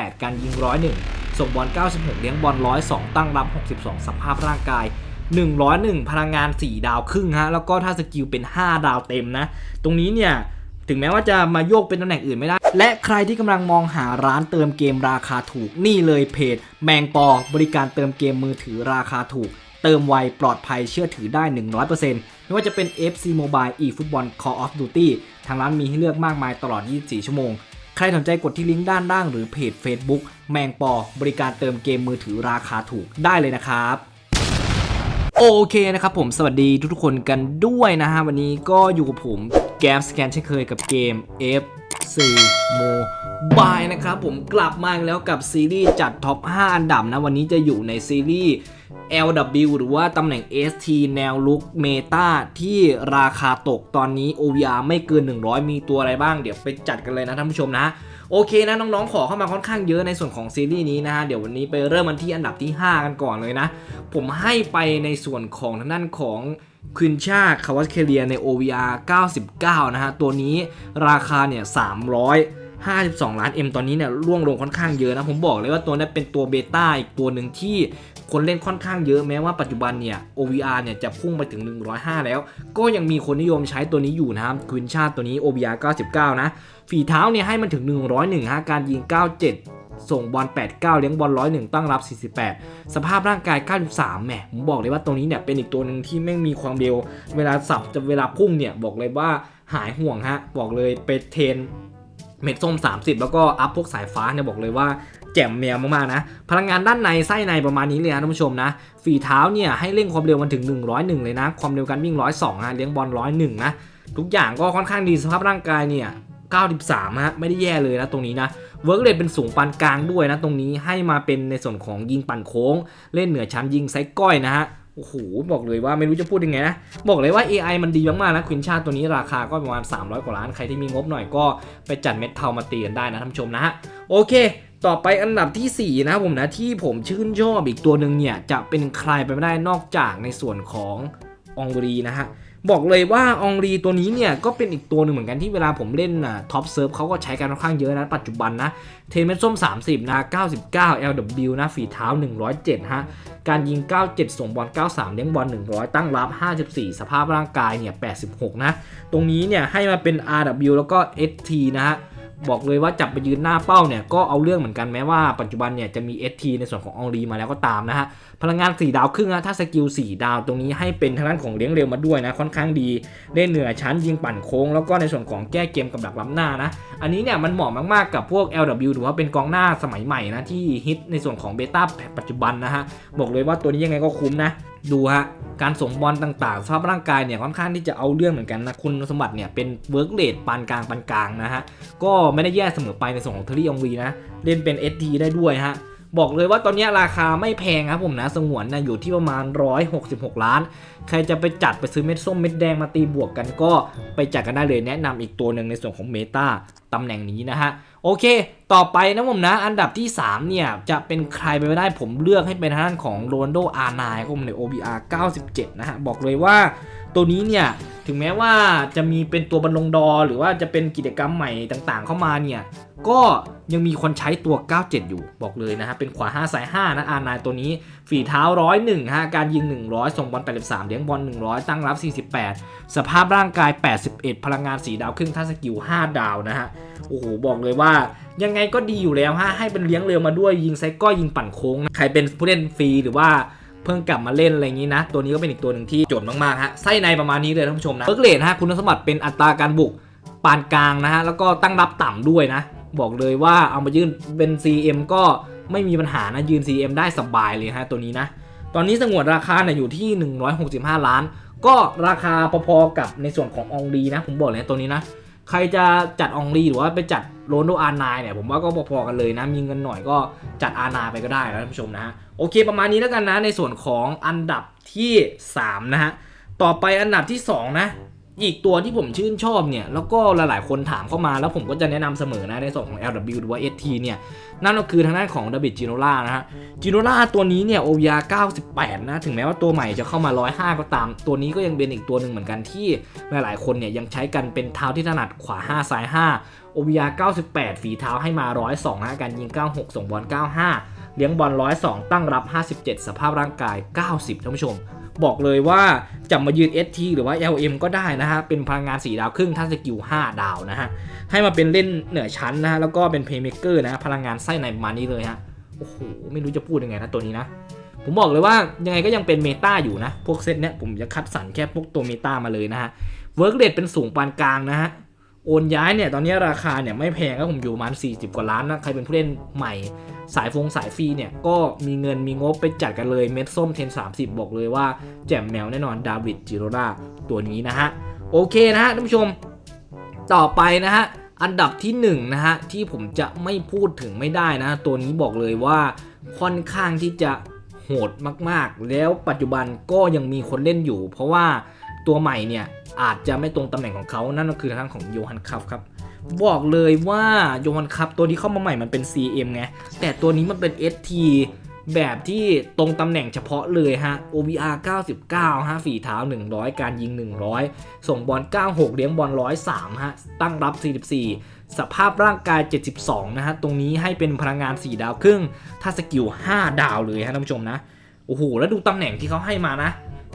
8 การยิง 101 ส่งบอล 96 เลี้ยงบอล 102 ตั้งรับ 62 สภาพร่างกาย 101 พลังงาน 4 ดาวครึ่งฮะ แล้วก็ถ้าสกิลเป็น 5 ดาวเต็มนะ ตรงนี้เนี่ยถึงแม้ว่าจะมาโยกเป็นตำแหน่งอื่นไม่ได้ และใครที่กำลังมองหาร้านเติมเกมราคาถูกนี่เลยเพจ แมงปอบริการเติมเกมมือถือราคาถูก เติมไวปลอดภัยเชื่อถือได้ 100%ไม่ว่าจะเป็น FC Mobile eFootball Call of Duty ทางร้านมีให้เลือกมากมายตลอด 24 ชั่วโมง ใครสนใจกดที่ลิงก์ด้านล่างหรือเพจ Facebook แมงปอบริการเติมเกมมือถือราคาถูกได้เลยนะครับโอเคนะครับผมสวัสดีทุกๆคนกันด้วยนะฮะ วันนี้ก็อยู่กับผมแกมสแกนเช่นเคยกับเกม 4โมบายนะครับผมกลับมาอีกแล้วกับซีรีส์จัดท็อป 5 อันดับนะ วันนี้จะอยู่ในซีรีส์ LW หรือว่าตำแหน่ง ST แนวลุกเมตาที่ราคาตกตอนนี้ OVR ไม่เกิน 100 มีตัวอะไรบ้างเดี๋ยวไปจัดกันเลยนะท่านผู้ชมนะ โอเคนะน้องๆขอเข้ามาค่อนข้างเยอะในส่วนของซีรีส์นี้นะฮะเดี๋ยววันนี้ไปเริ่มมันที่อันดับที่ 5 กันก่อนเลยนะ ผมให้ไปในส่วนของทางด้านของควินชาคาวาสเคเลียใน OVR 99 นะฮะ ตัวนี้ราคาเนี่ย300 52 ล้าน M ตอนนี้เนี่ยร่วงลงค่อนข้างเยอะนะ ผมบอกเลยว่าตัวนี้เป็นตัวเบต้าอีกตัวหนึ่งที่ คนเล่นค่อนข้างเยอะแม้ว่าปัจจุบันเนี่ย OVR เนี่ยจะพุ่งไปถึง 105 แล้ว ก็ยังมีคนนิยมใช้ตัวนี้อยู่นะครับควินชาตัวนี้ OVR 99 นะ ฝีเท้าเนี่ยให้มันถึง 101ฮะการยิง 97ส่งบอล 89 เลี้ยงบอล 101 ตั้งรับ 48 สภาพร่างกาย 93แหมผมบอกเลยว่าตัวนี้เนี่ยเป็นอีกตัวหนึ่งที่แม่งมีความเร็ว เวลาสับจะเวลาพุ่งเนี่ยบอกเลยว่าหายห่วงฮะ บอกเลยไปเทนเม็ดส้ม 30 แล้วก็อัพพวกสายฟ้าเนี่ยบอกเลยว่า แจ่มแมวมากๆนะ พลังงานด้านในไส้ในประมาณนี้เลยนะท่านผู้ชมนะ ฝีเท้าเนี่ยให้เร่งความเร็วมันถึง 101 เลยนะ ความเร็วการวิ่ง 102ฮะเลี้ยงบอล 101 นะ ทุกอย่างก็ค่อนข้างดีสภาพร่างกายเนี่ย 93 ฮะ ไม่ได้แย่เลยนะตรงนี้นะ เวิร์กเรทเป็นสูงปานกลางด้วยนะ ตรงนี้ให้มาเป็นในส่วนของยิงปั่นโค้ง เล่นเหนือชั้นยิงไซก้อยนะฮะโอ้โหบอกเลยว่าไม่รู้จะพูดยังไงนะบอกเลยว่า AI มันดีมากๆนะควินชาตัวนี้ราคาก็ประมาณ 300 กว่าล้าน ใครที่มีงบหน่อยก็ไปจัดเม็ดเทามาตีกันได้นะท่านผู้ชมนะฮะโอเค ต่อไปอันดับทีสี่4 นะครับผมนะที่ผมชื่นชอบอีกตัวหนึ่งเนี่ย จะเป็นใครไปไม่ได้นอกจากในส่วนขององรีนะฮะ บอกเลยว่าองรีตัวนี้เนี่ย ก็เป็นอีกตัวหนึ่งเหมือนกันที่เวลาผมเล่นน่ะท็อปเซิร์ฟเขาก็ใช้กันค่อนข้างเยอะนะปัจจุบันนะเทนเมส้ม 30 นะ 99 LW นะฝีเท้า 107 ฮะ การยิง 97 ส่งบอล 93 เลี้ยงบอล 100 ตั้งรับ 54 สภาพร่างกายเนี่ย 86 นะ ตรงนี้เนี่ยให้มาเป็น RW แล้วก็ ST นะฮะ บอกเลยว่าจับไปยืนหน้าเป้าเนี่ยก็เอาเรื่องเหมือนกันแม้ว่าปัจจุบันเนี่ยจะมี ST ในส่วนของอองรีมาแล้วก็ตามนะฮะพลังงาน 4 ดาวครึ่งนะถ้าสกิล 4 ดาวตรงนี้ให้เป็นทางด้านของเลี้ยงเร็วมาด้วยนะค่อนข้างดีเล่นเหนือชั้นยิงปั่นโค้ง แล้วก็ในส่วนของแก้เกมกับดักล้ำหน้านะอันนี้เนี่ยมันเหมาะมากๆกับพวก LW หรือว่าเป็นกองหน้าสมัยใหม่นะที่ฮิตในส่วนของเบต้าปัจจุบันนะฮะบอกเลยว่าตัวนี้ยังไงก็คุ้มนะ ดูฮะการส่งบอลต่างๆสภาพร่างกายเนี่ยค่อนข้างที่จะเอาเรื่องเหมือนกันนะคุณสมบัติเนี่ยเป็นเวิร์กเรทปานกลางปานกลางนะฮะก็ไม่ได้แย่เสมอไปในส่วนของเทอรี่องวีนะเล่นเป็น SD ได้ด้วยฮะ บอกเลยว่าตอนนี้ราคาไม่แพงครับผมนะสงวนนะอยู่ที่ประมาณ 166 ล้าน ใครจะไปจัดไปซื้อเม็ดส้มเม็ดแดงมาตีบวกกันก็ไปจัดกันได้เลยแนะนำอีกตัวหนึ่งในส่วนของเมตาตำแหน่งนี้นะฮะโอเค ต่อไปนะผมนะ อันดับที่ 3 เนี่ย จะเป็นใครไปไม่ได้ผมเลือกให้เป็นทางด้านของโรนโดอาร์ไนครับผมใน OBR 97 นะฮะ บอกเลยว่า ตัวนี้เนี่ยถึงแม้ว่าจะมีเป็นตัวบอลลงดอ หรือว่าจะเป็นกิจกรรมใหม่ต่างๆ เข้ามาเนี่ยก็ยังมีคนใช้ตัว 97 อยู่บอกเลยนะฮะเป็นขวา 5 สาย 5 นะอาร์ไนตัวนี้ ฝีเท้า 101ฮะการยิง 100 ส่งบอล 83 เลี้ยงบอล 100 ตั้งรับ 48 สภาพร่างกาย 81 พลังงาน 4 ดาวครึ่งท่าสกิล 5 ดาวนะฮะโอ้โห บอกเลยว่ายังไงก็ดีอยู่แล้วฮะให้เป็นเลี้ยงเร็วมาด้วยยิงไซก้อยยิงปั่นโค้ง ใครเป็นผู้เล่นฟรีหรือว่า เพิ่งกลับมาเล่นอะไรอย่างนี้นะ ตัวนี้ก็เป็นอีกตัวหนึ่งที่โจทย์มากๆฮะไส้ในประมาณนี้เลยท่านผู้ชมนะเบิร์กเลนฮะคุณสมบัติเป็นอัตราการบุกปานกลางนะฮะแล้วก็ตั้งรับต่ำด้วยนะ บอกเลยว่าเอามายื่นเป็น CM ก็ไม่มีปัญหานะยืน CM ได้สบายเลยฮะตัวนี้นะตอนนี้สงวนราคาเนี่ยอยู่ที่ 165 ล้าน ก็ราคาพอๆกับในส่วนขององรีนะ ผมบอกเลยตัวนี้นะ ใครจะจัดองรีหรือว่าไปจัดโรนโดอาร์ไนเนี่ยผมว่าก็พอๆกันเลยนะ มีเงินหน่อยก็จัดอาร์ไนไปก็ได้นะท่านผู้ชมนะฮะโอเคประมาณนี้แล้วกันนะในส่วนของอันดับที่ 3 นะฮะต่อไปอันดับที่ 2 นะ อีกตัวที่ผมชื่นชอบเนี่ย แล้วก็หลายๆ คนถามเข้ามาแล้วผมก็จะแนะนำเสมอนะในส่วนของ LW หรือว่า ST เนี่ย นั่นก็คือทางด้านของด v ิดจิโนล่านะฮะจิโนล่าตัวนี้เนี่ย OVR 98 นะ ถึงแม้ว่าตัวใหม่จะเข้ามา 105 ก็ตาม ตัวนี้ก็ยังเป็นอีกตัวหนึ่งเหมือนกันที่หลายๆ คนเนี่ยยังใช้กันเป็นเท้าที่ถนัดขวา 5 ซ้าย 5 OVR 98 ฝีเท้าให้มา 102นะการยิง 96 ส่งบอล 95 เลี้ยงบอล 102 ตั้งรับ 57 สภาพร่างกาย 90ท่านผู้ชม บอกเลยว่าจะมายืน ST หรือว่า LM ก็ได้นะฮะ เป็นพลังงาน 4 ดาวครึ่งถ้าสกิล 5 ดาวนะฮะ ให้มาเป็นเล่นเหนือชั้นนะฮะ แล้วก็เป็นเพย์เมกเกอร์นะ พลังงานไส้ในมานี้เลยฮะ โอ้โห ไม่รู้จะพูดยังไงนะตัวนี้นะ ผมบอกเลยว่ายังไงก็ยังเป็นเมตาอยู่นะ พวกเซตเนี้ยผมจะคัดสรรแค่พวกตัวเมตามาเลยนะฮะ เวิร์กเรทเป็นสูงปานกลางนะฮะ โอนย้ายเนี่ยตอนนี้ราคาเนี่ยไม่แพงครับผมอยู่ประมาณ40 กว่าล้านนะใครเป็นผู้เล่นใหม่สายฟงสายฟรีเนี่ยก็มีเงินมีงบไปจัดกันเลยเม็ดส้มเทน30 บอกเลยว่าแจ่มแมวแน่นอนดาวิดจิโรราตัวนี้นะฮะ โอเคนะฮะท่านผู้ชมต่อไปนะฮะ อันดับที่1นะฮะที่ผมจะไม่พูดถึงไม่ได้นะ ตัวนี้บอกเลยว่าค่อนข้างที่จะโหดมากๆ แล้วปัจจุบันก็ยังมีคนเล่นอยู่ เพราะว่า ตัวใหม่เนี่ยอาจจะไม่ตรงตำแหน่งของเขานั่นก็คือทางของโยฮันคัฟครับบอกเลยว่าโยฮันคัพตัวที่เข้ามาใหม่มันเป็น CM ไงแต่ตัวนี้มันเป็น ST แบบที่ตรงตำแหน่งเฉพาะเลยฮะ OVR 99 ฮะ ฝีเท้า 100 การยิง 100 ส่งบอล 96 เลี้ยงบอล 103 ฮะ ตั้งรับ 44 สภาพร่างกาย 72 นะฮะ ตรงนี้ให้เป็นพลังงาน 4 ดาวครึ่ง ถ้าสกิล 5 ดาวเลยฮะท่านผู้ชมนะ โอ้โห แล้วดูตำแหน่งที่เขาให้มานะ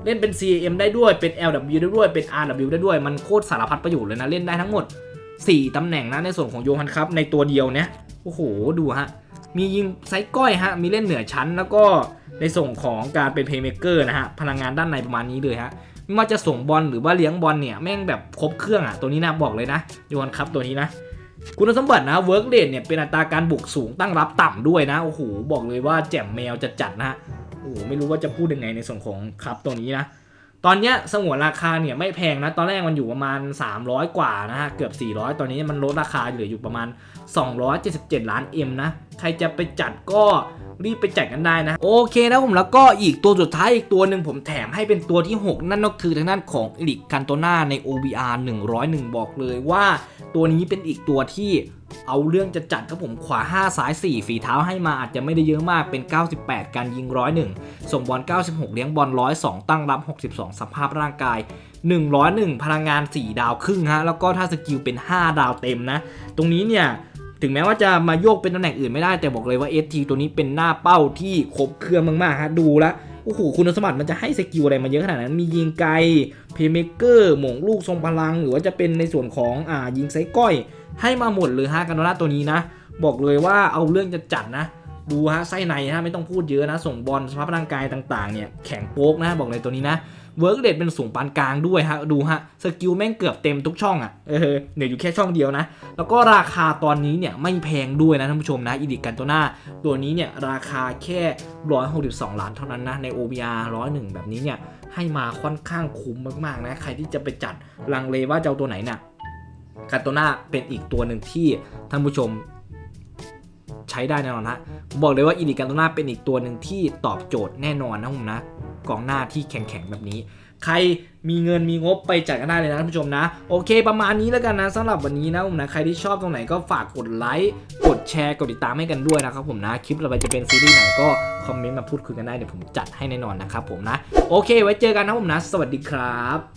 เล่นเป็น C A M ได้ด้วย เป็น LW ได้ด้วย เป็น RW ได้ด้วย มันโคตรสารพัดประโยชน์เลยนะ เล่นได้ทั้งหมด 4 ตำแหน่งนะในส่วนของโยฮันครับในตัวเดียวเนี่ย โอ้โห ดูฮะ มียิงไซส์ก้อยฮะ มีเล่นเหนือชั้น แล้วก็ในส่วนของการเป็นเพย์เม k เกอร์นะฮะ พลังงานด้านในประมาณนี้เลยฮะไม่ว่าจะส่งบอลหรือว่าเลี้ยงบอลเนี่ย แม่งแบบครบเครื่องอะ ตัวนี้นะบอกเลยนะโยฮันครับตัวนี้นะ คุณสมบัตินะเวิร์กเดทเนี่ยเป็นอัตราการบุกสูงตั้งรับต่ำด้วยนะ โอ้โห บอกเลยว่าแจ่มแมวจะจัดนะ อ้ไม่รู้ว่าจะพูดยังไงในส่วนของครับตัวนี้นะ ตอนเนี้ยสงวนราคาเนี่ยไม่แพงนะ ตอนแรกมันอยู่ประมาณ 300 กว่านะฮะ เกือบ 400 ตอนนี้มันลดราคาเหลืออยู่ประมาณ 277 ล้าน M นะ ใครจะไปจัดก็รีบไปจัดกันได้นะ โอเคนะผมแล้วก็อีกตัวสุดท้ายอีกตัวหนึ่งผมแถมให้เป็นตัวที่ 6 นั่นก็คือทางด้านของอิลิกกันโตนาใน OBR 101 บอกเลยว่า ตัวนี้เป็นอีกตัวที่เอาเรื่องจะจัดครับผมขวา 5 ซ้าย 4 ฝีเท้าให้มาอาจจะไม่ได้เยอะมากเป็น 98 การยิง101ส่งบอล 96 เลี้ยงบอล102ตั้งรับ 62 สภาพร่างกาย 101 พลังงาน 4 ดาวครึ่งฮะแล้วก็ถ้าสกิลเป็น 5 ดาวเต็มนะ ตรงนี้เนี่ยถึงแม้ว่าจะมาโยกเป็นตำแหน่งอื่นไม่ได้แต่บอกเลยว่า ST ตัวนี้เป็นหน้าเป้าที่ครบเครื่องมากๆฮะดูแล้ว โอ้โหคุณสมบัติมันจะให้สกิลอะไรมาเยอะขนาดนั้น มียิงไกลเพย์เมเกอร์หม่งลูกทรงพลัง หรือว่าจะเป็นในส่วนของอ่ายิงไซก้อย ให้มาหมดเลยฮะกันโนราตัวนี้นะ บอกเลยว่าเอาเรื่องจะจัดนะ ดูฮะไส้ในฮะไม่ต้องพูดเยอะนะ ส่งบอลสภาพร่างกายต่างๆเนี่ยแข็งโป๊กนะบอกเลยตัวนี้นะ เวิร์กเดทเป็นสูงปานกลางด้วยฮะ ดูฮะ สกิลแม่งเกือบเต็มทุกช่องอะ่ะ เออเหลืออยู่แค่ช่องเดียวนะ แล้วก็ราคาตอนนี้เนี่ยไม่แพงด้วยนะท่านผู้ชมนะอีดิกันตัวหน้า ตัวนี้เนี่ยราคาแค่ 162 ล้านเท่านั้นนะ ใน OBR 101 แบบนี้เนี่ยให้มาค่อนข้างคุ้มมากๆนะ ใครที่จะไปจัดลังเลว่าจะเอาตัวไหนเนี่ยคาโตนาเป็นอีกตัวหนึ่งที่ท่านผู้ชมใช้ได้แน่นอนนะ บอกเลยว่าอิลิกาโตนาเป็นอีกตัวหนึ่งที่ตอบโจทย์แน่นอนนะผมนะ กองหน้าที่แข็งๆแบบนี้ ใครมีเงินมีงบไปจัดกันได้เลยนะท่านผู้ชมนะ โอเค ประมาณนี้แล้วกันนะสำหรับวันนี้นะผมนะใครที่ชอบตรงไหนก็ฝากกดไลค์กดแชร์กดติดตามให้กันด้วยนะครับผมนะคลิปเราไปจะเป็นซีรีส์ไหนก็คอมเมนต์มาพูดคุยกันได้เดี๋ยวผมจัดให้แน่นอนนะครับผมนะโอเค ไว้เจอกันนะผมนะ สวัสดีครับ